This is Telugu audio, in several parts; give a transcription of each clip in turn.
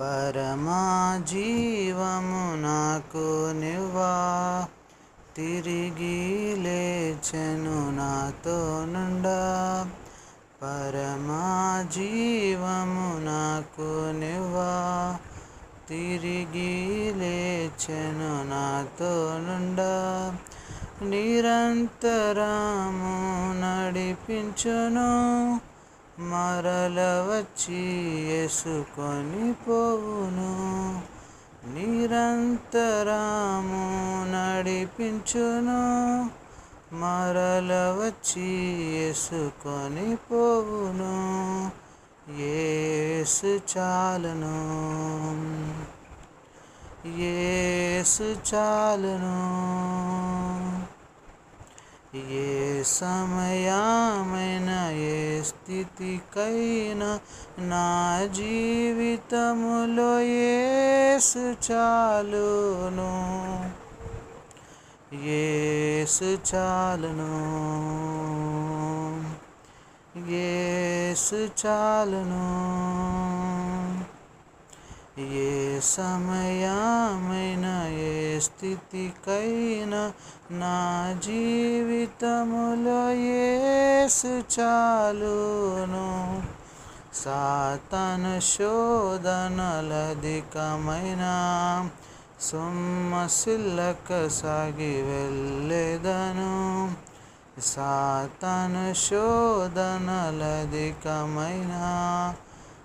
పరమా జీవము నాకు నివ్వా తిరిగి లేచెను నాతో నుండా. పరమా జీవము నాకు నివ్వా తిరిగి లేచెను నాతో నుండా. నిరంతరము నడిపించును. మరల వచ్చి వేసుకొని పోవును. నిరంతరము నడిపించును. మరల వచ్చి వేసుకొని పోవును. ఏసు చాలును. ఏసు చాలును. ఏ సమయమైన ఏ స్థితికైనా నా జీవితములో ఏసు చాలును. ఏసు చాలును. ఏసు చాలును. ఏ సమయమైన ఏ స్థితికైనా నా జీవితములో ఏసు చాలును. సాతను శోధనలధికమైన సొమ్మసిల్లక సాగి వెళ్ళేదను. సాతను శోధనలధికమైన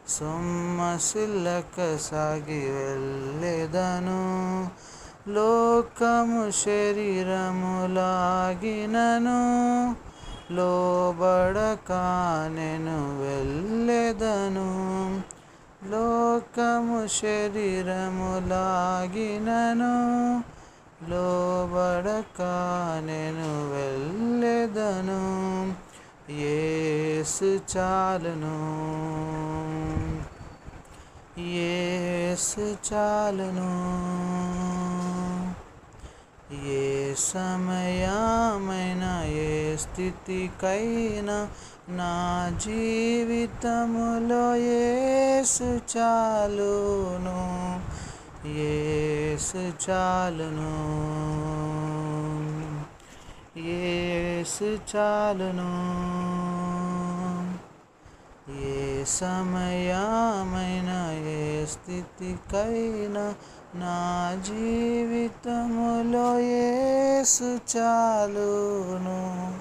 సొమ్మసిల్లక సాగి వెళ్ళేదను. లోకము శరీరములాగినను. లోబడక నేను వెళ్ళెదను. లోకము శరీరములాగినను. లోబడక నేను వెళ్ళెదను. ఏసు చాలును. ఏసు చాలును. ఏ సమయమైన ఏ స్థితికైనా నా జీవితములో ఏసు చాలును. ఏసు చాలును. ఏసు చాలును. ఏ సమయమైన ఏ స్థితికైనా నా జీవితములో ఏసు చాలును.